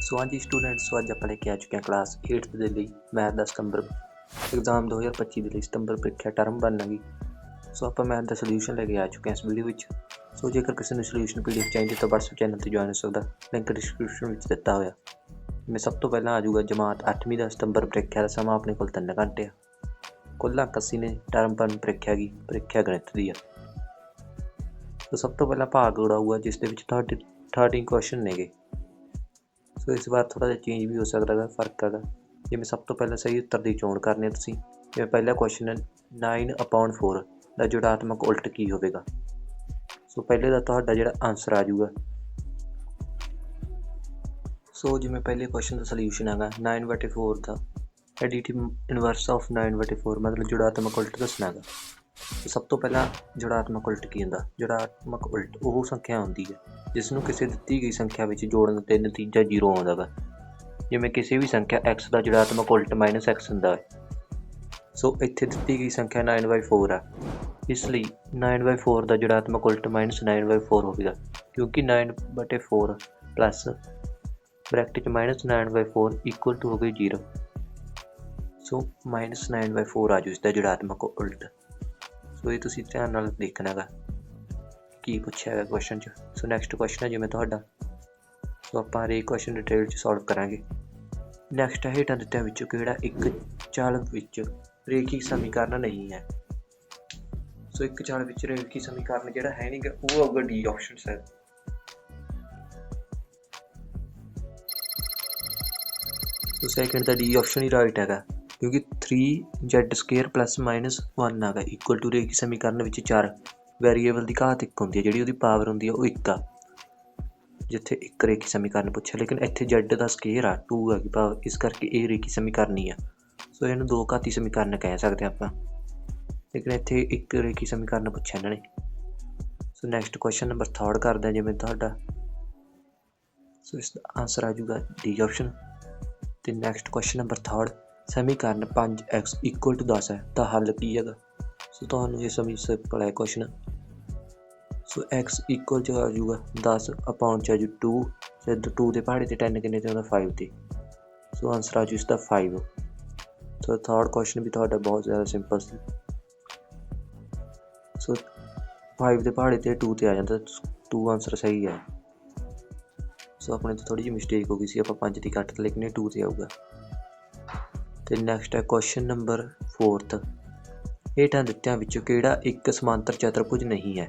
ਸੋ ਹਾਂਜੀ ਸਟੂਡੈਂਟ ਸੋ ਅੱਜ ਆਪਾਂ ਲੈ ਕੇ ਆ ਚੁੱਕੇ ਹਾਂ ਕਲਾਸ 8th ਦੇ ਲਈ ਮੈਥ ਦਾ ਸਤੰਬਰ ਐਗਜ਼ਾਮ 2025 ਦੇ ਲਈ ਸਤੰਬਰ ਪ੍ਰੀਖਿਆ ਟਰਮ ਬਣਨਗੀ। ਸੋ ਆਪਾਂ ਮੈਥ ਦਾ ਸੋਲੂਸ਼ਨ ਲੈ ਕੇ ਆ ਚੁੱਕੇ ਹਾਂ ਇਸ ਵੀਡੀਓ ਵਿੱਚ। ਸੋ ਜੇਕਰ ਕਿਸੇ ਨੂੰ ਸੋਲੂਸ਼ਨ ਪੀਡੀਐਫ ਚਾਹੀਦੀ ਤਾਂ WhatsApp ਚੈਨਲ ਤੇ ਜੁਆਇਨ ਹੋ ਸਕਦਾ। ਲਿੰਕ ਡਿਸਕ੍ਰਿਪਸ਼ਨ ਵਿੱਚ ਦਿੱਤਾ ਹੋਇਆ। ਮੈਂ ਸਭ ਤੋਂ ਪਹਿਲਾਂ ਆ ਜਾਊਗਾ ਜਮਾਤ 8ਵੀਂ ਦਾ ਸਤੰਬਰ ਪ੍ਰੀਖਿਆ ਦਾ ਸਮਾਂ, ਆਪਣੇ ਕੋਲ 3 ਘੰਟੇ ਆ। ਕੁੱਲ ਅੰਕ 80 ਨੇ ਟਰਮ ਬਣ ਪ੍ਰੀਖਿਆ ਦੀ, ਪ੍ਰੀਖਿਆ ਗਣਿਤ ਦੀ ਆ। ਸੋ ਸਭ ਤੋਂ ਪਹਿਲਾਂ ਭਾਗ ਉਡਾਊਗਾ ਜਿਸ ਦੇ ਵਿੱਚ 30 13 ਕੁਐਸਚਨ ਨੇਗੇ। ਸੋ ਇਸ ਵਾਰ ਥੋੜਾ ਜਿਹਾ ਚੇਂਜ ਵੀ ਹੋ ਸਕਦਾ ਹੈ ਫ਼ਰਕ ਹੈਗਾ। ਜਿਵੇਂ ਸਭ ਤੋਂ ਪਹਿਲਾਂ ਸਹੀ ਉੱਤਰ ਦੀ ਚੋਣ ਕਰਨੀ ਹੈ ਤੁਸੀਂ। ਜਿਵੇਂ ਪਹਿਲਾ ਕੁਐਸਚਨ ਹੈ 9/4 ਦਾ ਜੁੜਾਤਮਕ ਉਲਟ ਕੀ ਹੋਵੇਗਾ? ਸੋ ਪਹਿਲੇ ਦਾ ਤੁਹਾਡਾ ਜਿਹੜਾ ਆਨਸਰ ਆ ਜਾਊਗਾ। ਸੋ ਜਿਵੇਂ ਪਹਿਲੇ ਕੁਐਸਚਨ ਦਾ ਸੋਲੂਸ਼ਨ ਹੈਗਾ 9/4 ਦਾ। ਐਡੀਟਿਵ ਇਨਵਰਸ ਆਫ 9/4 ਮਤਲਬ ਜੁੜਾਤਮਕ ਉਲਟ ਦੱਸਣਾ ਹੈਗਾ। ਸਭ ਤੋਂ ਪਹਿਲਾਂ ਜੁੜਾਤਮਕ ਉਲਟ ਕੀ ਹੁੰਦਾ? ਜੁੜਾਤਮਕ ਉਲਟ, ਉਹ ਸੰਖਿਆ ਹੁੰਦੀ ਹੈ। ਜਿਸ ਨੂੰ ਕਿਸੇ ਦਿੱਤੀ ਗਈ ਸੰਖਿਆ ਵਿੱਚ ਜੋੜਨ ਤੇ ਨਤੀਜਾ 0 ਆਉਂਦਾ ਵਾ। ਜਿਵੇਂ ਕਿਸੇ ਵੀ ਸੰਖਿਆ x ਦਾ ਜੁੜਾਤਮਕ ਉਲਟ -x ਹੁੰਦਾ ਹੈ। ਸੋ ਇੱਥੇ ਦਿੱਤੀ ਗਈ ਸੰਖਿਆ 9/4 ਆ। ਇਸ ਲਈ 9/4 ਦਾ ਜੁੜਾਤਮਕ ਉਲਟ -9/4 ਹੋਵੇਗਾ। ਕਿਉਂਕਿ 9/4 ਪਲੱਸ ਬ੍ਰੈਕਟ ਚ -9/4 ਇਕੁਅਲ ਟੂ ਹੋ ਗਈ 0 ਸੋ -9/4 ਆ ਜੂ ਇਸ ਦਾ ਜੁੜਾਤਮਕ ਉਲਟ। ਸੋ ਇਹ ਤੁਸੀਂ ਧਿਆਨ ਨਾਲ ਦੇਖਣਾ ਹੈਗਾ, ਕੀ ਪੁੱਛਿਆ ਹੈਗਾ ਕੁਐਸਚਨ 'ਚ? ਸੋ ਨੈਕਸਟ ਕੁਐਸਚਨ ਹੈ ਜਿਵੇਂ ਤੁਹਾਡਾ। ਸੋ ਆਪਾਂ ਹਰੇਕ ਕੁਐਸਚਨ ਡਿਟੇਲ 'ਚ ਸੋਲਵ ਕਰਾਂਗੇ। ਨੈਕਸਟ ਹੈ ਹੇਠਾਂ ਦਿੱਤਿਆਂ ਵਿੱਚੋਂ ਕਿਹੜਾ ਇੱਕ ਚਾਲ ਵਿੱਚ ਰੇਖੀ ਸਮੀਕਰਨ ਨਹੀਂ ਹੈ? ਸੋ ਇੱਕ ਚਾਲ ਵਿੱਚ ਰੇਖੀ ਸਮੀਕਰਨ ਜਿਹੜਾ ਹੈ ਨਹੀਂਗਾ ਉਹ ਆਊਗਾ ਡੀ ਆਪਸ਼ਨ ਹੈ ਸੋ ਸੈਕਿੰਡ ਦਾ ਡੀ ਆਪਸ਼ਨ ਹੀ ਰਾਈਟ ਹੈਗਾ। ਕਿਉਂਕਿ 3z ਸਕੁਅਰ ਪਲੱਸ ਮਾਈਨਸ 1 ਹੈਗਾ ਇਕੁਅਲ ਟੂ ਰੇਖੀ ਸਮੀਕਰਨ ਵਿੱਚ 4 ਵੈਰੀਏਬਲ ਦੀ ਘਾਤ ਇੱਕ ਹੁੰਦੀ ਹੈ ਜਿਹੜੀ ਉਹਦੀ ਪਾਵਰ ਹੁੰਦੀ ਹੈ ਉਹ ਇੱਕ ਆ। ਜਿੱਥੇ ਇੱਕ ਰੇਖੀ ਸਮੀਕਰਨ ਪੁੱਛਿਆ, ਲੇਕਿਨ ਇੱਥੇ z ਦਾ ਸਕੇਅਰ ਆ 2 ਹੈਗੀ ਪਾਵਰ ਇਸ ਕਰਕੇ ਇਹ ਰੇਖੀ ਸਮੀਕਰਨ ਹੀ ਆ। ਸੋ ਇਹਨੂੰ ਦੋ ਘਾਤੀ ਸਮੀਕਰਨ ਕਹਿ ਸਕਦੇ ਆਪਾਂ। ਲੇਕਿਨ ਇੱਥੇ ਇੱਕ ਰੇਖੀ ਸਮੀਕਰਨ ਪੁੱਛਿਆ ਇਹਨਾਂ ਨੇ। ਸੋ ਨੈਕਸਟ ਕੁਐਸਚਨ ਨੰਬਰ 3 ਕਰਦੇ ਹਾਂ ਜਿਵੇਂ ਤੁਹਾਡਾ। ਸੋ ਇਸ ਦਾ ਆਨਸਰ ਆ ਜਾਊਗਾ ਡੀ ਆਪਸ਼ਨ ਤੇ ਨੈਕਸਟ ਕੁਐਸਚਨ ਨੰਬਰ 3 ਸਮੀਕਰਨ 5x 10 ਹੈ, ਤਾਂ ਹੱਲ ਕੀ ਹੈਗਾ? ਸੋ ਤੁਹਾਨੂੰ ਇਹ ਸਮਝ ਸਿੰਪਲ ਹੈ ਕੁਐਸਚਨ ਸੋ x ਇਕੁਅਲ ਚ ਆ ਜਾਊਗਾ 10 ਅਪਾਉਣ ਚ ਆ ਜੂ 2 ਜਦ 2 ਦੇ ਪਹਾੜੇ ਤੇ 10 ਕਿੰਨੇ ਤੇ ਆਉਂਦਾ 5 ਤੇ। ਸੋ ਆਨਸਰ ਆ ਜੂ ਇਸ ਦਾ 5 ਸੋ ਥਰਡ ਕੁਐਸਚਨ ਵੀ ਤੁਹਾਡਾ ਬਹੁਤ ਜ਼ਿਆਦਾ ਸਿੰਪਲ ਸੀ। ਸੋ 5 ਦੇ ਪਹਾੜੇ ਤੇ 2 ਤੇ ਆ ਜਾਂਦਾ 2 ਆਨਸਰ ਸਹੀ ਹੈ। ਸੋ ਆਪਣੇ ਤੋਂ ਥੋੜੀ ਜਿਹੀ ਮਿਸਟੇਕ ਹੋ ਗਈ ਸੀ, ਆਪਾਂ 5 ਦੀ ਕੱਟ ਲੇਕਿਨ ਇਹ 2 ਤੇ ਆਊਗਾ। ਤੇ ਨੈਕਸਟ ਹੈ ਕੁਐਸਚਨ ਨੰਬਰ 4th ਹੇਠਾਂ ਦਿੱਤਿਆਂ ਵਿੱਚੋਂ ਕਿਹੜਾ ਇੱਕ ਸਮਾਂਤਰ ਚਤੁਰਭੁਜ ਨਹੀਂ ਹੈ?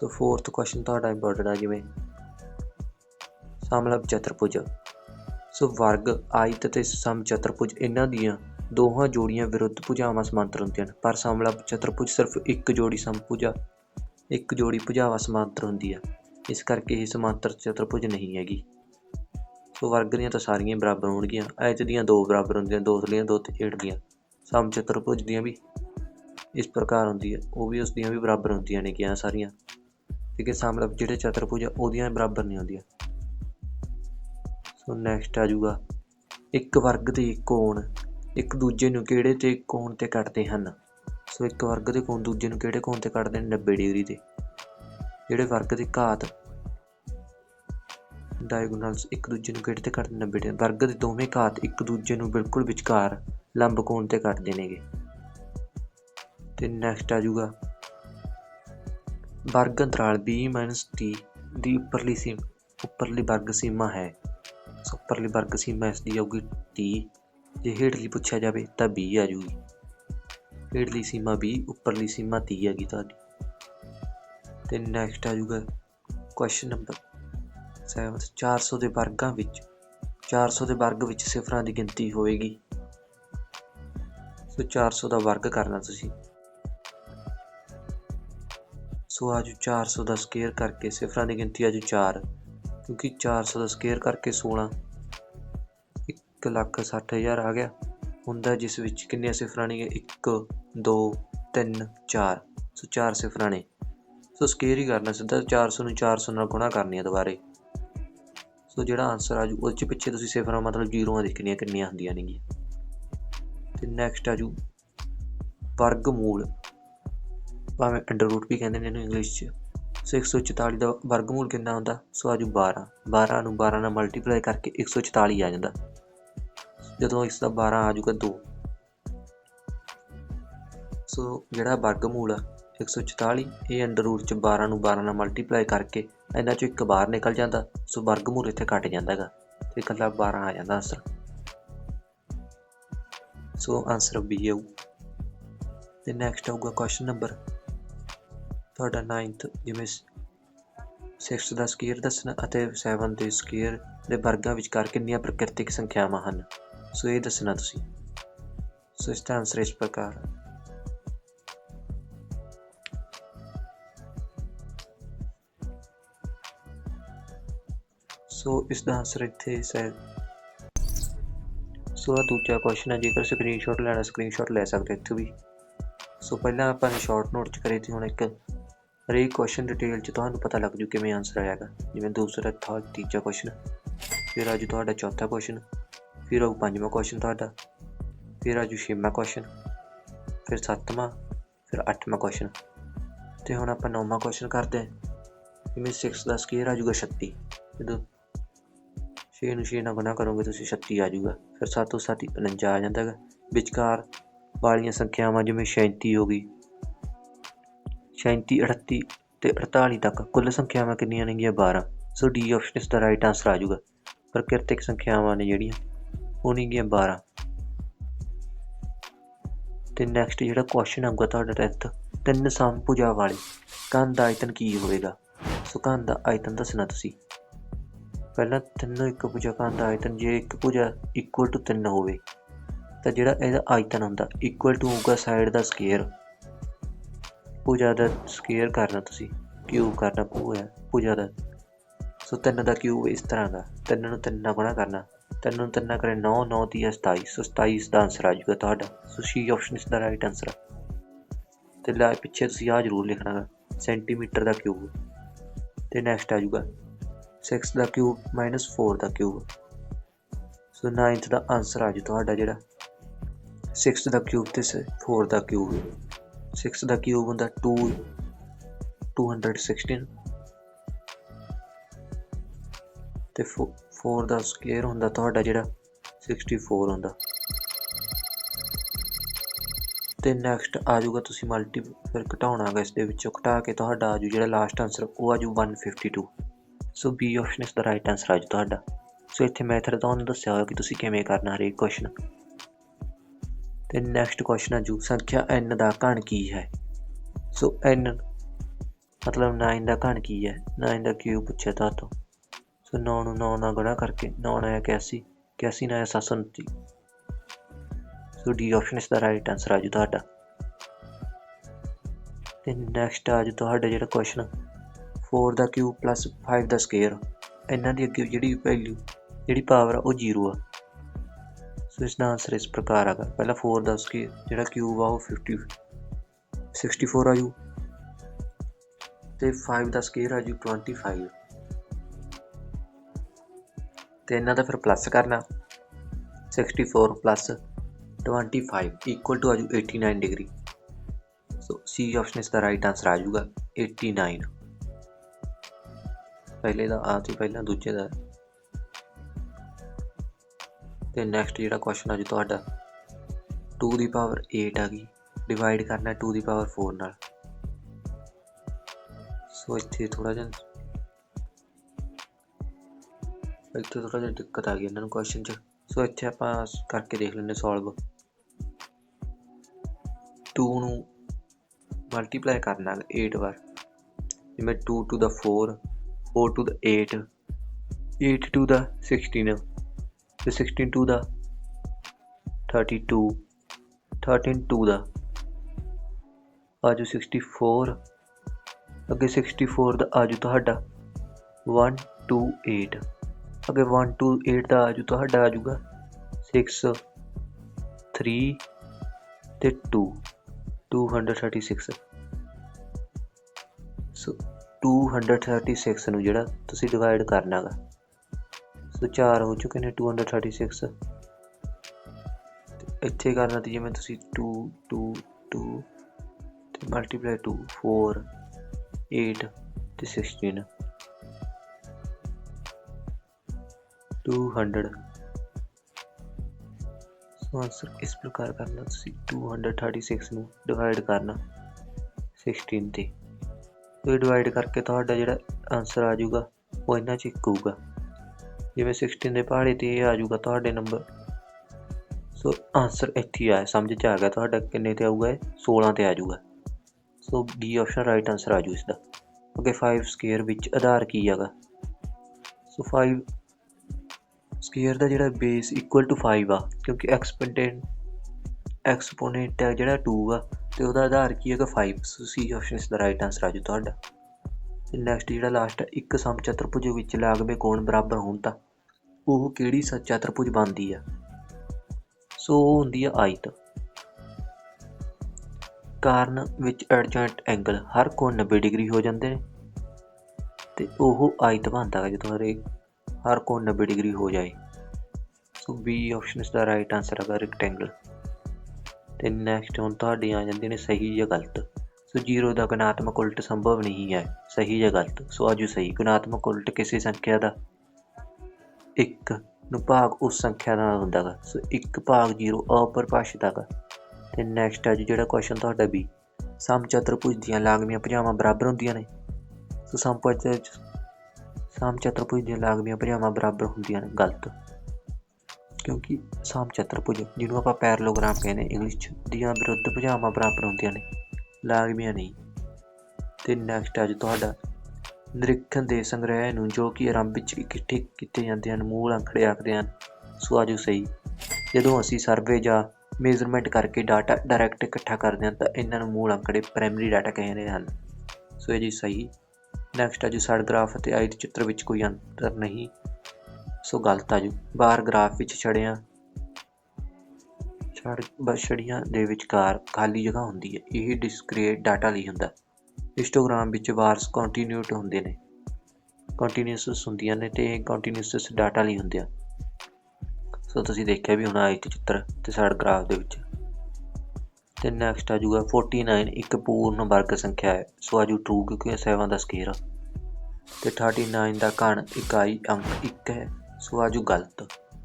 ਸੋ 4th ਕੁਐਸਚਨ ਤੁਹਾਡਾ ਇੰਪੋਰਟੈਂਟ ਹੈ ਜਿਵੇਂ ਸਮਲੰਬ ਚਤੁਰਭੁਜ। ਸੋ ਵਰਗ, ਆਇਤ ਤੇ ਸਮ ਚਤੁਰਭੁਜ, ਇਹਨਾਂ ਦੀਆਂ ਦੋਹਾਂ ਜੋੜੀਆਂ ਵਿਰੁੱਧ ਭੁਜਾਵਾਂ ਸਮਾਂਤਰ ਹੁੰਦੀਆਂ ਹਨ। ਪਰ ਸਮਲੰਬ ਚਤੁਰਭੁਜ ਸਿਰਫ ਇੱਕ ਜੋੜੀ ਸਮਭੁਜਾ ਇੱਕ ਜੋੜੀ ਭੁਜਾਵਾਂ ਸਮਾਂਤਰ ਹੁੰਦੀ ਹੈ। ਇਸ ਕਰਕੇ ਇਹ ਸਮਾਂਤਰ ਚਤੁਰਭੁਜ ਨਹੀਂ ਹੈਗੀ। ਸੋ ਵਰਗ ਦੀਆਂ ਤਾਂ ਸਾਰੀਆਂ ਹੀ ਬਰਾਬਰ ਹੋਣਗੀਆਂ। ਐਚ ਦੀਆਂ ਦੋ ਬਰਾਬਰ ਹੁੰਦੀਆਂ, ਦੋ ਥਲੀਆਂ, ਦੋ ਤੇ ਹੇਠ ਦੀਆਂ। ਸਮ ਚਤੁਰਭੁਜ ਦੀਆਂ ਵੀ। ਇਸ ਪ੍ਰਕਾਰ ਹੁੰਦੀ ਹੈ। ਉਹ ਵੀ ਉਸ ਦੀਆਂ ਵੀ ਬਰਾਬਰ ਹੁੰਦੀਆਂ ਨੇ ਕਿਹਾ ਸਾਰੀਆਂ। ਠੀਕ ਹੈ ਸਮਲੰਬ ਜਿਹੜੇ ਚਤੁਰਭੁਜ ਆ, ਉਹਦੀਆਂ ਬਰਾਬਰ ਨਹੀਂ ਹੁੰਦੀਆਂ। ਸੋ ਨੈਕਸਟ ਆ ਜਾਊਗਾ। ਇੱਕ ਵਰਗ ਦੇ ਕੋਣ। ਇੱਕ ਦੂਜੇ ਨੂੰ ਕਿਹੜੇ ਤੇ ਕੋਣ ਤੇ ਕੱਟਦੇ ਹਨ? ਸੋ ਇੱਕ ਵਰਗ ਦੇ ਕੋਣ, ਦੂਜੇ ਨੂੰ ਕਿਹੜੇ ਕੋਣ ਤੇ ਕੱਟਦੇ ਨੇ? 90 ਡਿਗਰੀ ਤੇ। ਜਿਹੜੇ ਵਰਗ ਦੀ ਘਾਤ ਡਾਇਗੋਨਲਸ ਇੱਕ ਦੂਜੇ ਨੂੰ ਕਿਹੜੇ ਤੇ ਕੱਟਦੇ ਨੱਬੇ ਵਰਗ ਦੇ ਦੋਵੇਂ ਘਾਤ ਇੱਕ ਦੂਜੇ ਨੂੰ ਬਿਲਕੁਲ ਵਿਚਕਾਰ ਲੰਬ ਕੋਣ ਤੇ ਕੱਟਦੇ ਨੇਗੇ। ਤੇ ਨੈਕਸਟ ਆ ਜਾਊਗਾ। ਵਰਗ ਅੰਤਰਾਲ b 30 ਦੀ ਉੱਪਰਲੀ ਸੀਮ ਉੱਪਰਲੀ ਵਰਗ ਸੀਮਾ ਹੈ। ਸੋ ਉੱਪਰਲੀ ਵਰਗ ਸੀਮਾ ਇਸ ਦੀ ਆਊਗੀ 30 ਜੇ ਹੇਠਲੀ ਪੁੱਛਿਆ ਜਾਵੇ ਤਾਂ 20 ਆ ਜੂਗੀ ਹੇਠਲੀ ਸੀਮਾ 20 ਉੱਪਰਲੀ ਸੀਮਾ 30 ਗਈ ਤੁਹਾਡੀ। ਤੇ ਨੈਕਸਟ ਆ ਜਾਊਗਾ ਕੁਐਸਚਨ ਨੰਬਰ 7 400 ਦੇ ਵਰਗਾਂ ਵਿੱਚ 400 ਦੇ ਵਰਗ ਵਿੱਚ ਸਿਫਰਾਂ ਦੀ ਗਿਣਤੀ ਹੋਵੇਗੀ ਸੋ 400 ਦਾ ਵਰਗ ਕਰਨਾ ਤੁਸੀਂ। ਸੋ ਆਜੂ 400 ਦਾ ਸਕੁਅਰ ਕਰਕੇ ਸਿਫਰਾਂ ਦੀ ਗਿਣਤੀ ਅੱਜ 4 ਕਿਉਂਕਿ 400 ਦਾ ਸਕੁਅਰ ਕਰਕੇ 16 1 ਲੱਖ 60 ਹਜ਼ਾਰ ਆ ਗਿਆ। ਹੁੰਦਾ ਜਿਸ ਵਿੱਚ ਕਿੰਨੀਆਂ ਸਿਫਰਾਂ ਨੇ? 1 2 3 4 ਸੋ 4 ਸਿਫਰਾਂ ਨੇ। ਸੋ ਸਕੇਅਰ ਹੀ ਕਰਨਾ, ਸਿੱਧਾ 400 ਨੂੰ 400 ਨਾਲ ਗੁਣਾ ਕਰਨੀ ਆ ਦੁਬਾਰੇ। ਸੋ ਜਿਹੜਾ ਆਨਸਰ ਆਜੂ ਉਹਦੇ ਚ ਪਿੱਛੇ ਤੁਸੀਂ ਸਿਫਰਾਂ ਮਤਲਬ ਜ਼ੀਰੋਆਂ ਦੇਖਣੀਆਂ, ਕਿੰਨੀਆਂ ਹੁੰਦੀਆਂ ਨੇਗੀਆਂ। ਤੇ ਨੈਕਸਟ ਆਜੂ ਵਰਗ ਮੂਲ ਭਾਵੇਂ ਅੰਡਰ ਰੂਟ ਵੀ ਕਹਿੰਦੇ ਨੇ ਇਹਨੂੰ ਇੰਗਲਿਸ਼ 'ਚ। ਸੋ 144 ਦਾ ਵਰਗਮੂਲ ਕਿੰਨਾ ਹੁੰਦਾ? ਸੋ ਆਜੂ 12 12 ਨੂੰ 12 ਨਾਲ ਮਲਟੀਪਲਾਈ ਕਰਕੇ 144 ਆ ਜਾਂਦਾ। ਜਦੋਂ ਇਸ ਦਾ 12 ਆ ਜਾਊਗਾ 2 ਸੋ ਜਿਹੜਾ ਵਰਗਮੂਲ ਆ 144 ਇਹ ਅੰਡਰ ਰੂਟ ਚ 12 ਨੂੰ 12 ਨਾਲ ਮਲਟੀਪਲਾਈ ਕਰਕੇ ਇਹਨਾਂ ਚੋਂ ਇੱਕ ਬਾਹਰ ਨਿਕਲ ਜਾਂਦਾ, ਸੋ ਵਰਗਮੂਲ ਇੱਥੇ ਕੱਟ ਜਾਂਦਾ ਹੈਗਾ, ਤੇ ਇਕੱਲਾ 12 ਆ ਜਾਂਦਾ ਆਨਸਰ ਸੋ ਆਨਸਰ ਬੀ ਆਊ। ਤੇ ਨੈਕਸਟ ਆਊਗਾ ਕੁਐਸਚਨ ਨੰਬਰ ਤੁਹਾਡਾ 9th ਜਿਵੇਂ 6 ਦਾ ਸਕੇਅਰ ਦੱਸਣਾ ਅਤੇ 7 ਦੇ ਸਕੇਅਰ ਦੇ ਵਰਗਾਂ ਵਿਚਕਾਰ ਕਿੰਨੀਆਂ ਪ੍ਰਕਿਰਤਿਕ ਸੰਖਿਆਵਾਂ ਹਨ? ਸੋ ਇਹ ਦੱਸਣਾ ਤੁਸੀਂ। ਸੋ ਇਸ ਦਾ ਆਨਸਰ ਇਸ ਪ੍ਰਕਾਰ ਸੋ ਇਸ ਦਾ ਆਨਸਰ ਇੱਥੇ ਸ਼ਾਇਦ ਸੋ ਆ ਦੂਜਾ ਕੁਐਸਚਨ ਹੈ, ਜੇਕਰ ਸਕਰੀਨਸ਼ਾਟ ਲੈਣਾ ਸਕਰੀਨਸ਼ਾਟ ਲੈ ਸਕਦੇ ਇੱਥੋਂ ਵੀ। ਸੋ ਪਹਿਲਾਂ ਆਪਾਂ ਨੇ ਸ਼ਾਰਟ ਨੋਟ ਚ ਕਰੇ ਤੇ ਹੁਣ ਇੱਕ ਹਰੇਕ ਕੁਐਸਚਨ ਡਿਟੇਲ ਚ ਤੁਹਾਨੂੰ ਪਤਾ ਲੱਗ ਜੂ ਕਿਵੇਂ ਆਨਸਰ ਆਏਗਾ ਜਿਵੇਂ ਦੂਸਰਾ ਥਰਡ ਤੀਜਾ ਕੁਐਸਚਨ ਫਿਰ ਆਜੂ ਤੁਹਾਡਾ ਚੌਥਾ ਕੁਐਸਚਨ ਫਿਰ ਆਊ ਪੰਜਵਾਂ ਕੁਐਸਚਨ ਤੁਹਾਡਾ। ਫਿਰ ਆਜੂ ਛੇਵਾਂ ਕੁਐਸਚਨ ਫਿਰ ਸੱਤਵਾਂ, ਫਿਰ ਅੱਠਵਾਂ ਕੁਐਸਚਨ ਤੇ ਹੁਣ ਆਪਾਂ ਨੌਵਾਂ ਕੁਐਸਚਨ ਕਰਦੇ ਹਾਂ। ਜਿਵੇਂ 6 ਦਾ ਸਕੁਅਰ ਆ ਜਾਊਗਾ 36 ਜਦੋਂ 6 ਨੂੰ 6 ਨਾਲ ਗੁਣਾ ਕਰੋਗੇ ਤੁਸੀਂ 36 ਆ ਜਾਊਗਾ। ਫਿਰ 7 ਤੋਂ 7 49 ਆ ਜਾਂਦਾ ਹੈਗਾ। ਵਿਚਕਾਰ ਵਾਲੀਆਂ ਸੰਖਿਆਵਾਂ ਜਿਵੇਂ 37 ਹੋ ਗਈ। 37 38 ਤੇ 48 ਤੱਕ ਕੁੱਲ ਸੰਖਿਆਵਾਂ ਕਿੰਨੀਆਂ ਨੇਗੀਆਂ 12 ਸੋ ਡੀ ਆਪਸ਼ਨ ਇਸ ਦਾ ਰਾਈਟ ਆਨਸਰ ਆ ਜਾਊਗਾ। ਪ੍ਰਕਿਰਤਿਕ ਸੰਖਿਆਵਾਂ ਨੇ ਜਿਹੜੀਆਂ, ਉਹ ਨੇਗੀਆਂ 12 ਤੇ ਨੈਕਸਟ ਜਿਹੜਾ ਕੁਐਸਚਨ ਆਊਗਾ ਤੁਹਾਡਾ 10th ਤਿੰਨ ਸਮਭੁਜਾ ਵਾਲੇ। ਕੰਧ ਦਾ ਆਇਤਨ ਕੀ ਹੋਵੇਗਾ? ਸੋ ਕੰਧ ਦਾ ਆਇਤਨ ਦੱਸਣਾ ਤੁਸੀਂ। ਪਹਿਲਾਂ ਤਿੰਨੋਂ ਇੱਕ ਭੁਜਾ ਕੰਧ ਦਾ ਆਇਤਨ, ਜੇ ਇੱਕ ਭੁਜਾ ਇਕੁਅਲ ਟੂ 3 ਹੋਵੇ, ਤਾਂ ਜਿਹੜਾ ਇਹਦਾ ਆਇਤਨ ਹੁੰਦਾ ਇਕੁਅਲ ਟੂ ਹੋਊਗਾ ਸਾਈਡ ਦਾ ਸਕੁਅਰ ਭੁਜਾ ਦਾ ਸਕੁਅਰ ਕਰਨਾ ਤੁਸੀਂ ਕਿਊਬ ਕਰਨਾ ਭੁਜਾ ਭੁਜਾ ਦਾ। ਸੋ ਤਿੰਨ ਦਾ ਕਿਊਬ ਇਸ ਤਰ੍ਹਾਂ ਦਾ, ਤਿੰਨ ਨੂੰ ਤਿੰਨ ਨਾਲ ਗੁਣਾ ਕਰਨਾ, ਤਿੰਨ ਨੂੰ ਤਿੰਨ ਨਾਲ ਕਰੇ 9 9 ਦੀ 27 ਸੋ 27 ਦਾ ਆਨਸਰ ਆ ਜਾਊਗਾ ਤੁਹਾਡਾ। ਸੋ ਸੀ ਆਪਸ਼ਨ ਇਸ ਦਾ ਰਾਈਟ ਆਨਸਰ ਤੇ ਲੈ ਪਿੱਛੇ ਤੁਸੀਂ ਆ ਜ਼ਰੂਰ ਲਿਖਣਾ ਗਾ ਸੈਂਟੀਮੀਟਰ ਦਾ ਕਿਊਬ ਤੇ ਨੈਕਸਟ ਆ ਜਾਊਗਾ 6 ਦਾ ਕਿਊਬ 4 ਦਾ ਕਿਊਬ ਸੋ 9th ਦਾ ਆਨਸਰ ਆ ਜੂ ਤੁਹਾਡਾ ਜਿਹੜਾ। 6 ਦਾ ਕਿਊਬ ਤੇ 4 ਦਾ ਕਿਊਬ 6 ਦਾ ਕਿਊਬ ਹੁੰਦਾ 2 216 ਤੇ 4 ਦਾ ਸਕੁਅਰ ਹੁੰਦਾ ਤੁਹਾਡਾ ਜਿਹੜਾ 64 ਹੁੰਦਾ। ਤੇ ਨੈਕਸਟ ਆ ਜਾਊਗਾ ਤੁਸੀਂ ਮਲਟੀ ਫਿਰ ਘਟਾਉਣਾ ਹੈਗਾ ਇਸ ਦੇ ਵਿੱਚੋਂ। ਘਟਾ ਕੇ ਤੁਹਾਡਾ ਆ ਜੂ ਜਿਹੜਾ ਲਾਸਟ ਆਨਸਰ ਉਹ ਆ ਜੂ 152 ਸੋ ਬੀ ਆਪਸ਼ਨ ਇਸ ਦਾ ਰਾਈਟ ਆਨਸਰ ਆ ਜੂ ਤੁਹਾਡਾ। ਸੋ ਇੱਥੇ ਮੈਥਡ ਤੁਹਾਨੂੰ ਦੱਸਿਆ ਹੋਇਆ ਕਿ ਤੁਸੀਂ ਕਿਵੇਂ ਕਰਨਾ ਹਰੇਕ ਕੁਐਸਚਨ ਤੇ ਨੈਕਸਟ ਕੁਐਸਚਨ ਆ ਜੂ, ਸੰਖਿਆ n ਦਾ ਘਣ ਕੀ ਹੈ? ਸੋ n ਮਤਲਬ 9 ਦਾ ਘਣ ਕੀ ਹੈ? 9 ਦਾ ਕਿਊਬ ਪੁੱਛਿਆ ਤਾਂ ਤੋਂ। ਸੋ 9 ਨੂੰ 9 ਨਾਲ ਗੁਣਾ ਕਰਕੇ 9 ਆਇਆ 81 81 ਨਾਲ 729 ਸੋ ਡੀ ਆਪਸ਼ਨ ਇਸ ਦਾ ਰਾਈਟ ਆਨਸਰ ਆ ਜੂ ਤੁਹਾਡਾ। ਤੇ ਨੈਕਸਟ ਆ ਜੂ, ਤੁਹਾਡਾ ਜਿਹੜਾ ਕੁਐਸਚਨ 4 ਦਾ ਕਿਊਬ ਪਲੱਸ 5 ਦਾ ਸਕੁਅਰ, ਇਹਨਾਂ ਦੀ ਅੱਗੇ ਜਿਹੜੀ ਵੈਲਿਊ ਜਿਹੜੀ ਪਾਵਰ ਆ, ਉਹ 0 ਆ। ਸੋ ਇਸ ਦਾ ਆਨਸਰ ਇਸ ਪ੍ਰਕਾਰ ਆਗਾ ਪਹਿਲਾਂ 4 ਦਾ ਸਕੁਅਰ, ਜਿਹੜਾ ਕਿਊਬ ਆ, ਉਹ 50 64 ਆ ਜੂ। ਤੇ 5 ਦਾ ਸਕੁਅਰ ਆ ਜੂ 25 ਤੇ ਇਹਨਾਂ ਦਾ ਫਿਰ ਪਲੱਸ ਕਰਨਾ। 64 ਪਲੱਸ 25 ਇਕੁਅਲ ਟੂ ਆ ਜੂ 89 ਡਿਗਰੀ ਸੋ ਸੀ ਆਪਸ਼ਨ ਇਸ ਦਾ ਰਾਈਟ ਆਨਸਰ ਆ ਜਾਊਗਾ 89 ਪਹਿਲੇ ਦਾ ਆ ਤੇ ਪਹਿਲਾਂ, ਦੂਜੇ ਦਾ। ਤੇ ਨੈਕਸਟ ਜਿਹੜਾ ਕੁਐਸਚਨ ਆ ਜੀ ਤੁਹਾਡਾ 2 ਦੀ ਪਾਵਰ 8 ਆ ਗਈ। ਡਿਵਾਈਡ ਕਰਨਾ 2 ਦੀ ਪਾਵਰ 4 ਨਾਲ। ਸੋ ਇੱਥੇ ਥੋੜਾ ਜਿਹਾ ਇੱਥੇ ਥੋੜਾ ਜਿਹਾ ਦਿੱਕਤ ਆ ਗਈ ਇਹਨਾਂ ਨੂੰ ਕੁਐਸਚਨ 'ਚ। ਸੋ ਇੱਥੇ ਆਪਾਂ ਕਰਕੇ ਦੇਖ ਲੈਂਦੇ ਸੋਲਵ 2 ਨੂੰ ਮਲਟੀਪਲਾਈ ਕਰਨਾ 8 ਵਾਰ। ਜਿਵੇਂ 2 ਟੂ ਦਾ 4 4 ਟੂ ਦਾ 8 8 ਟੂ ਦਾ 16 ਤੇ 16 ਟੂ ਦਾ 32 13 ਟੂ ਦਾ ਆਜੂ 64 ਅੱਗੇ 64 ਦਾ ਆਜੂ ਤੁਹਾਡਾ 1 2 8 ਅੱਗੇ 1 2 8 ਦਾ ਆਜੂ ਤੁਹਾਡਾ ਆਜੂਗਾ 6 3 ਤੇ 2 236 ਸੋ 236 ਨੂੰ ਜਿਹੜਾ ਤੁਸੀਂ ਡਿਵਾਈਡ ਕਰਨਾਗਾ ਸੋ 4 ਹੋ ਚੁੱਕੇ ਨੇ 236 ਤੇ ਇੱਥੇ ਕਰਨਾ ਤੇ ਜਿਵੇਂ ਤੁਸੀਂ 2 2 2 ਤੇ ਮਲਟੀਪਲਾਈ 2 4 8 ਤੇ 16 200 ਸੋ ਆਂਸਰ ਇਸ ਪ੍ਰਕਾਰ ਕਰਨਾ ਤੁਸੀਂ 236 ਨੂੰ ਡਿਵਾਈਡ ਕਰਨਾ 16 ਤੇ। ਇਹ ਡਿਵਾਈਡ ਕਰਕੇ ਤੁਹਾਡਾ ਜਿਹੜਾ ਆਨਸਰ ਆ ਜਾਊਗਾ, ਉਹ ਇਹਨਾਂ ਚ ਇੱਕ ਹੋਊਗਾ। ਜਿਵੇਂ 16 ਦੇ ਪਹਾੜੇ ਤੇ ਇਹ ਆ ਜਾਊਗਾ ਤੁਹਾਡੇ ਨੰਬਰ ਸੋ ਆਨਸਰ ਇੱਥੇ ਹੀ ਆਇਆ ਸਮਝ ਚ ਆ ਗਿਆ ਤੁਹਾਡਾ ਕਿੰਨੇ ਤੇ ਆਊਗਾ ਇਹ? 16 ਤੇ ਆ ਜਾਊਗਾ। So D option right answer ਆ ਜੂ ਇਸ ਦਾ ਓਕੇ 5 ਸਕੁਅਰ ਵਿੱਚ ਆਧਾਰ ਕੀ ਹੈਗਾ? ਸੋ 5 ਸਕੁਅਰ ਦਾ ਜਿਹੜਾ ਬੇਸ ਇਕੁਅਲ ਟੂ 5 ਆ, ਕਿਉਂਕਿ ਐਕਸਪੋਨੈਂਟ ਐਕਸਪੋਨੈਂਟ ਹੈ ਜਿਹੜਾ 2 ਆ। ਤੇ ਉਹਦਾ ਆਧਾਰ ਕੀ ਹੈਗਾ 5 ਸੋ ਸੀ ਆਪਸ਼ਨ ਇਸ ਦਾ ਰਾਈਟ ਆਨਸਰ ਆ ਜੂ ਤੁਹਾਡਾ। ਤੇ ਨੈਕਸਟ ਜਿਹੜਾ ਲਾਸਟ ਹੈ ਇੱਕ ਸਮਚਤੁਰਭੁਜ ਵਿੱਚ ਲਾਗਵੇਂ ਕੋਣ ਬਰਾਬਰ ਹੋਣ ਤਾਂ, ਉਹ ਕਿਹੜੀ ਸਚਤੁਰਭੁਜ ਬਣਦੀ ਆ? ਸੋ ਉਹ ਹੁੰਦੀ ਆ ਆਇਤ। ਕਾਰਨ ਵਿੱਚ ਐਡਜੈਂਟ ਐਂਗਲ ਹਰ ਕੋਣ 90 ਡਿਗਰੀ ਹੋ ਜਾਂਦੇ ਨੇ। ਤੇ ਉਹ ਆਇਤ ਬਣਦਾ ਹੈ ਜਦੋਂ ਹਰੇਕ ਹਰ ਕੋਣ 90 ਡਿਗਰੀ ਹੋ ਜਾਏ। ਸੋ ਬੀ ਆਪਸ਼ਨ ਇਸ ਦਾ ਰਾਈਟ ਆਨਸਰ ਹੈਗਾ ਰੈਕਟੈਂਗਲ ਤੇ ਨੈਕਸਟ ਹੁਣ ਤੁਹਾਡੀ ਆ ਜਾਂਦੇ ਨੇ ਸਹੀ ਜਾਂ ਗਲਤ। ਸੋ ਜ਼ੀਰੋ ਦਾ ਗੁਣਾਤਮਕ ਉਲਟ ਸੰਭਵ ਨਹੀਂ ਹੈ। ਸਹੀ ਜਾਂ ਗਲਤ। ਸੋ ਆਜੂ ਸਹੀ। ਗੁਣਾਤਮਕ ਉਲਟ ਕਿਸੇ ਸੰਖਿਆ ਦਾ? 1 ਨੂੰ ਭਾਗ ਉਸ ਸੰਖਿਆ ਦਾ ਹੁੰਦਾ ਗਾ। ਸੋ 1 ਭਾਗ 0 ਅਪਰਿਭਾਸ਼ਿਤ ਹੈਗਾ ਤੇ ਨੈਕਸਟ ਅੱਜ ਜਿਹੜਾ ਕੁਐਸਚਨ ਤੁਹਾਡਾ ਵੀ ਸਮਚਤੁਰਭੁਜ ਦੀਆਂ ਲਾਗਮੀਆਂ ਭੁਜਾਵਾਂ ਬਰਾਬਰ ਹੁੰਦੀਆਂ ਨੇ। ਸੋ ਸਮਪੁਜ ਸਮਚਤੁਰਭੁਜ ਦੀਆਂ ਲਾਗਮੀਆਂ ਭੁਜਾਵਾਂ ਬਰਾਬਰ ਹੁੰਦੀਆਂ ਨੇ। ਗਲਤ। ਕਿਉਂਕਿ ਸਮਚਤੁਰਭੁਜ ਜਿਹਨੂੰ ਆਪਾਂ ਪੈਰਲੋਗ੍ਰਾਮ ਕਹਿੰਦੇ ਇੰਗਲਿਸ਼ 'ਚ, ਦੀਆਂ ਵਿਰੁੱਧ ਭੁਜਾਵਾਂ ਬਰਾਬਰ ਹੁੰਦੀਆਂ ਨੇ ਲਾਗਮੀਆਂ ਨਹੀਂ। ਤੇ ਨੈਕਸਟ ਅੱਜ ਤੁਹਾਡਾ ਨਿਰੀਖਣ ਦੇ ਸੰਗ੍ਰਹਿ ਨੂੰ, ਜੋ ਕਿ ਆਰੰਭ ਵਿੱਚ ਇਕੱਠੇ ਕੀਤੇ ਜਾਂਦੇ ਹਨ, ਮੂਲ ਅੰਕੜੇ ਆਖਦੇ ਹਨ, ਸੋ ਆਜੋ ਸਹੀ। ਜਦੋਂ ਅਸੀਂ ਸਰਵੇ ਜਾਂ ਮੇਜ਼ਰਮੈਂਟ ਕਰਕੇ ਡਾਟਾ ਡਾਇਰੈਕਟ ਇਕੱਠਾ ਕਰਦੇ ਹਾਂ, ਤਾਂ ਇਹਨਾਂ ਨੂੰ ਮੂਲ ਅੰਕੜੇ ਪ੍ਰਾਇਮਰੀ ਡਾਟਾ ਕਹਿੰਦੇ ਹਨ। ਸੋ ਇਹ ਜੀ ਸਹੀ। ਨੈਕਸਟ ਆ ਜੀ ਸਾਡ ਗ੍ਰਾਫ ਅਤੇ ਆਇਤ ਚਿੱਤਰ ਵਿੱਚ ਕੋਈ ਅੰਤਰ ਨਹੀਂ। ਸੋ ਗਲਤ ਆ ਜੂ। ਬਾਹਰ ਗ੍ਰਾਫ ਵਿੱਚ ਛੜਿਆਂ। ਛੜ ਛੜੀਆਂ ਦੇ ਵਿਚਕਾਰ ਖਾਲੀ ਜਗ੍ਹਾ ਹੁੰਦੀ ਹੈ। ਇਹ ਡਿਸਕ੍ਰੀਟ ਡਾਟਾ ਲਈ ਹੁੰਦਾ। ਹਿਸਟੋਗ੍ਰਾਮ ਵਿੱਚ ਵਾਰਸ ਕੰਟੀਨਿਊਟ ਹੁੰਦੇ ਨੇ। ਕੰਟੀਨਿਊਸ ਹੁੰਦੀਆਂ ਨੇ ਤੇ ਇਹ ਕੰਟੀਨਿਊਸ ਡਾਟਾ ਲਈ ਹੁੰਦੇ ਆ। ਸੋ ਤੁਸੀਂ ਦੇਖਿਆ ਵੀ ਹੁਣ ਹੋਣਾ ਇੱਕ ਚਿੱਤਰ ਤੇ ਸਾਡ ਗ੍ਰਾਫ ਦੇ ਵਿੱਚ। ਤੇ ਨੈਕਸਟ ਆ ਜਾਊਗਾ 49 ਇੱਕ ਪੂਰਨ ਵਰਗ ਸੰਖਿਆ ਹੈ। ਸੋ ਆ ਜੂ ਟਰੂ ਕਿਉਂਕਿ ਇਹ 7 ਦਾ ਸਕੇਅਰ ਤੇ 39 ਦਾ ਘਣ ਇਕਾਈ ਅੰਕ 1 ਹੈ। ਸੋ ਆ ਆਜੂ ਗਲਤ,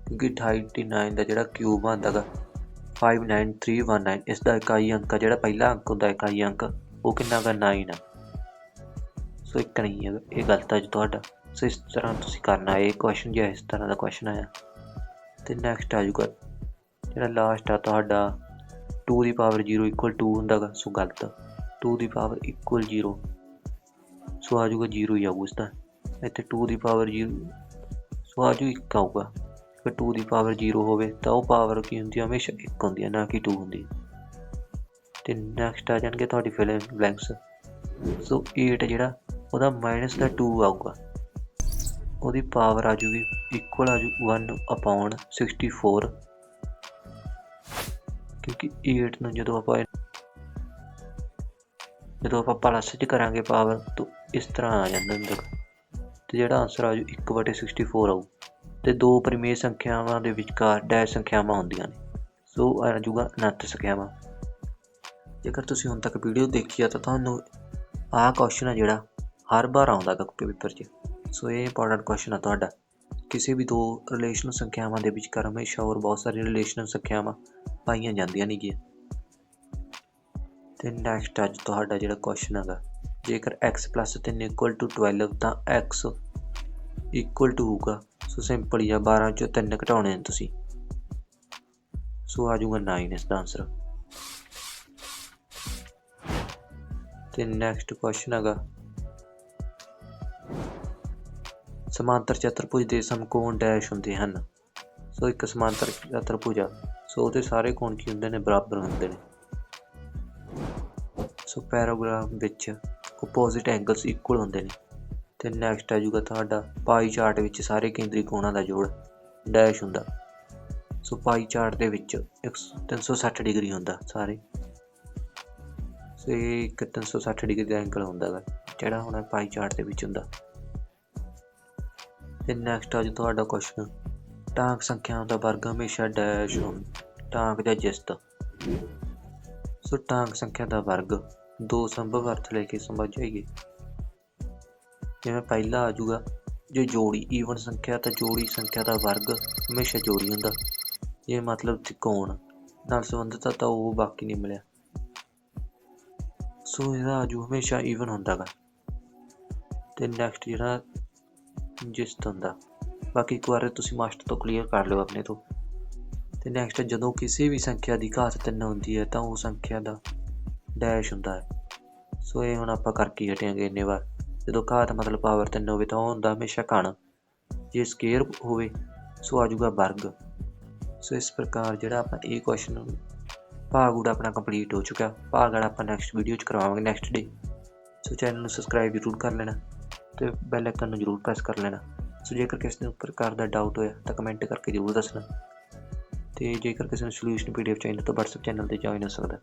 ਕਿਉਂਕਿ 39 ਦਾ ਜਿਹੜਾ ਕਿਊਬ ਬਣਦਾ ਗਾ 59319 ਇਸ ਦਾ ਇਕਾਈ ਅੰਕ ਆ, ਜਿਹੜਾ ਪਹਿਲਾ ਅੰਕ ਹੁੰਦਾ, ਇਕਾਈ ਅੰਕ, ਉਹ ਕਿੰਨਾ ਗਾ? 9 ਆ। ਸੋ ਇੱਕ ਨਹੀਂ ਹੈ ਇਹ ਗਲਤ ਹੈ ਜੀ ਤੁਹਾਡਾ। ਸੋ ਇਸ ਤਰ੍ਹਾਂ ਤੁਸੀਂ ਕਰਨਾ, ਇਹ ਕੁਐਸਚਨ ਜਿਹਾ ਇਸ ਤਰ੍ਹਾਂ ਦਾ ਕੁਐਸਚਨ ਆਇਆ, ਤੇ ਨੈਕਸਟ ਆ ਜੂਗਾ ਜਿਹੜਾ ਲਾਸਟ ਆ ਤੁਹਾਡਾ 2 ਦੀ ਪਾਵਰ 0 ਇਕੁਅਲ 2 ਹੁੰਦਾ ਗਾ, ਸੋ ਗਲਤ। 2 ਦੀ ਪਾਵਰ ਇਕੁਅਲ 0 ਸੋ ਆ ਜੂਗਾ 0 ਹੀ ਆਊਗਾ ਇਸ ਦਾ। ਇੱਥੇ 2 ਦੀ ਪਾਵਰ 0 ਸੋ ਆ ਜੂ 1 ਆਊਗਾ। ਜੇ 2 ਦੀ ਪਾਵਰ 0 ਹੋਵੇ ਤਾਂ ਉਹ ਪਾਵਰ ਕੀ ਹੁੰਦੀ ਹੈ ਹਮੇਸ਼ਾ 1 ਹੁੰਦੀ ਹੈ ਨਾ ਕਿ 2 ਹੁੰਦੀ ਹੈ ਤੇ ਨੈਕਸਟ ਆ ਜਾਣਗੇ ਤੁਹਾਡੀ ਫਿਲ ਬਲੈਂਕਸ ਸੋ 8 ਜਿਹੜਾ, ਉਹਦਾ ਮਾਈਨਸ ਦਾ 2 ਆਊਗਾ। ਉਹਦੀ ਪਾਵਰ ਆ ਜੂਗੀ ਇਕੁਅਲ ਆ ਜੂ 1 ਅਪੋਨ 64 ਕਿਉਂਕਿ 8 ਨੂੰ ਜਦੋਂ ਆਪਾਂ ਜਦੋਂ ਆਪਾਂ ਪਲੱਸ ਚ ਕਰਾਂਗੇ ਪਾਵਰ ਤੋਂ ਇਸ ਤਰ੍ਹਾਂ ਆ ਜਾਂਦਾ ਅੰਦਰ। ਤੇ ਜਿਹੜਾ ਆਨਸਰ ਆ ਜੂ 1/64 ਆਊ। ਤੇ ਦੋ ਪਰਿਮੇਯ ਸੰਖਿਆਵਾਂ ਦੇ ਵਿਚਕਾਰ ਡੈਸ਼ ਸੰਖਿਆਵਾਂ ਹੁੰਦੀਆਂ ਨੇ। ਸੋ ਆ ਜੂਗਾ ਅਨੰਤ ਸੰਖਿਆਵਾਂ। ਜੇਕਰ ਤੁਸੀਂ ਹੁਣ ਤੱਕ ਵੀਡੀਓ ਦੇਖੀ ਆ, ਤਾਂ ਤੁਹਾਨੂੰ ਆਹ ਕੁਐਸਚਨ ਆ ਜਿਹੜਾ ਹਰ ਵਾਰ ਆਉਂਦਾ ਗਾ ਪੇਪਰ 'ਚ। ਸੋ ਇਹ ਇੰਪੋਰਟੈਂਟ ਕੁਐਸਚਨ ਆ ਤੁਹਾਡਾ। ਕਿਸੇ ਵੀ ਦੋ ਰਿਲੇਸ਼ਨਲ ਸੰਖਿਆਵਾਂ ਦੇ ਵਿਚਕਾਰ ਹਮੇਸ਼ਾ ਹੋਰ ਬਹੁਤ ਸਾਰੀਆਂ ਰਿਲੇਸ਼ਨਲ ਸੰਖਿਆਵਾਂ ਪਾਈਆਂ ਜਾਂਦੀਆਂ ਨੇਗੀਆਂ। ਤੇ ਨੈਕਸਟ ਅੱਜ ਤੁਹਾਡਾ ਜਿਹੜਾ ਕੁਐਸਚਨ ਹੈਗਾ ਜੇਕਰ x 3 ਇਕੁਅਲ ਟੂ 12 ਤਾਂ x ਇਕੁਅਲ ਟੂ ਹੋਊਗਾ। ਸੋ ਸਿੰਪਲ ਹੀ ਆ 12 ਚੋਂ 3 ਘਟਾਉਣੇ ਨੇ ਤੁਸੀਂ। ਸੋ ਆ ਜਾਊਗਾ 9 ਇਸ ਦਾ ਆਨਸਰ ਤੇ ਨੈਕਸਟ ਕੁਐਸਚਨ ਹੈਗਾ। ਸਮਾਂਤਰ ਚਤੁਰਭੁਜ ਦੇ ਸਮਕੋਣ ਡੈਸ਼ ਹੁੰਦੇ ਹਨ। ਸੋ ਇੱਕ ਸਮਾਂਤਰ ਚਤੁਰਭੁਜ ਆ। ਸੋ ਉਹਦੇ ਸਾਰੇ ਕੋਣ ਕੀ ਹੁੰਦੇ ਨੇ? ਬਰਾਬਰ ਹੁੰਦੇ ਨੇ। ਸੋ ਪੈਰਾਗ੍ਰਾਫ ਵਿੱਚ ਆਪੋਜ਼ਿਟ ਐਂਗਲਸ ਇਕੁਅਲ ਹੁੰਦੇ ਨੇ। ਤੇ ਨੈਕਸਟ ਆ ਜਾਊਗਾ ਤੁਹਾਡਾ ਪਾਈ ਚਾਰਟ ਵਿੱਚ ਸਾਰੇ ਕੇਂਦਰੀ ਕੋਣਾਂ ਦਾ ਜੋੜ ਡੈਸ਼ ਹੁੰਦਾ। ਸੋ ਪਾਈ ਚਾਰਟ ਦੇ ਵਿੱਚ 360 ਡਿਗਰੀ ਹੁੰਦਾ ਸਾਰੇ। ਸੋ ਇਹ ਇੱਕ 360 ਡਿਗਰੀ ਦਾ ਐਂਗਲ ਹੁੰਦਾ ਗਾ, ਜਿਹੜਾ ਹੁਣ ਪਾਈ ਚਾਰਟ ਦੇ ਵਿੱਚ ਹੁੰਦਾ। ਤੇ ਨੈਕਸਟ ਆ ਜੀ ਤੁਹਾਡਾ ਕੁਐਸਚਨ ਟਾਂਕ ਸੰਖਿਆਵਾਂ ਦਾ ਵਰਗ ਹਮੇਸ਼ਾ ਡੈਸ਼ ਹੁੰਦਾ ਟਾਂਕ ਜਾਂ ਜਿਸਤ। ਸੋ ਟਾਂਕ ਸੰਖਿਆ ਦਾ ਵਰਗ ਦੋ ਸੰਭਵ ਅਰਥ ਲੈ ਕੇ ਸਮਝ ਜਿਵੇਂ ਪਹਿਲਾ ਆ ਜਾਊਗਾ, ਜੇ ਜੋੜੀ ਈਵਨ ਸੰਖਿਆ ਤਾਂ ਜੋੜੀ ਸੰਖਿਆ ਦਾ ਵਰਗ ਹਮੇਸ਼ਾ ਜੋੜੀ ਹੁੰਦਾ। ਇਹ ਮਤਲਬ ਤਿਕੋਣ ਨਾਲ ਸੰਬੰਧਿਤ ਤਾਂ ਉਹ ਬਾਕੀ ਨਹੀਂ ਮਿਲਿਆ। ਸੋ ਇਹਦਾ ਆਜੂ ਹਮੇਸ਼ਾ ਈਵਨ ਹੁੰਦਾ ਗਾ ਤੇ ਨੈਕਸਟ ਜਿਹੜਾ ਜਿਸਤ ਹੁੰਦਾ। ਬਾਕੀ ਇੱਕ ਵਾਰ ਤੁਸੀਂ ਮਾਸਟਰ ਤੋਂ ਕਲੀਅਰ ਕਰ ਲਿਓ ਆਪਣੇ ਤੋਂ। ਤੇ ਨੈਕਸਟ ਜਦੋਂ ਕਿਸੇ ਵੀ ਸੰਖਿਆ ਦੀ ਘਾਤ ਤਿੰਨ ਹੁੰਦੀ ਹੈ ਤਾਂ ਉਹ ਸੰਖਿਆ ਦਾ ਡੈਸ਼ ਹੁੰਦਾ ਹੈ। ਸੋ ਇਹ ਹੁਣ ਆਪਾਂ ਕਰਕੇ ਹੀ ਹਟਾਂਗੇ ਇੰਨੇ ਵਾਰ। ਜਦੋਂ ਘਾਤ ਮਤਲਬ ਪਾਵਰ ਤਿੰਨ ਹੋਵੇ ਤਾਂ ਉਹ ਹੁੰਦਾ ਹਮੇਸ਼ਾ ਕਣ ਜੇ ਸਕੇਅਰ ਹੋਵੇ, ਸੋ ਆ ਜਾਊਗਾ ਵਰਗ। ਸੋ ਇਸ ਪ੍ਰਕਾਰ ਜਿਹੜਾ ਆਪਾਂ ਇਹ ਕੁਐਸਚਨ ਭਾਗ ਉੜਾ ਆਪਣਾ ਕੰਪਲੀਟ ਹੋ ਚੁੱਕਾ। ਭਾਗ ਵਾਲਾ ਆਪਾਂ ਨੈਕਸਟ ਵੀਡੀਓ 'ਚ ਕਰਵਾਵਾਂਗੇ ਨੈਕਸਟ ਡੇ ਸੋ ਚੈਨਲ ਨੂੰ ਸਬਸਕ੍ਰਾਈਬ ਜ਼ਰੂਰ ਕਰ ਲੈਣਾ ਤੇ ਬੈਲ ਆਈਕਨ ਨੂੰ ਜ਼ਰੂਰ ਪ੍ਰੈਸ ਕਰ ਲੈਣਾ। ਸੋ ਜੇਕਰ ਕਿਸੇ ਨੂੰ ਪ੍ਰਕਾਰ ਦਾ ਡਾਊਟ ਹੋਇਆ ਤਾਂ ਕਮੈਂਟ ਕਰਕੇ ਜ਼ਰੂਰ ਦੱਸਣਾ। ਤੇ ਜੇਕਰ ਕਿਸੇ ਨੂੰ ਸੋਲੂਸ਼ਨ ਪੀਡੀਐਫ ਚਾਹੀਦਾ ਤਾਂ WhatsApp ਚੈਨਲ ਤੇ ਜੁਆਇਨ ਹੋ ਸਕਦਾ।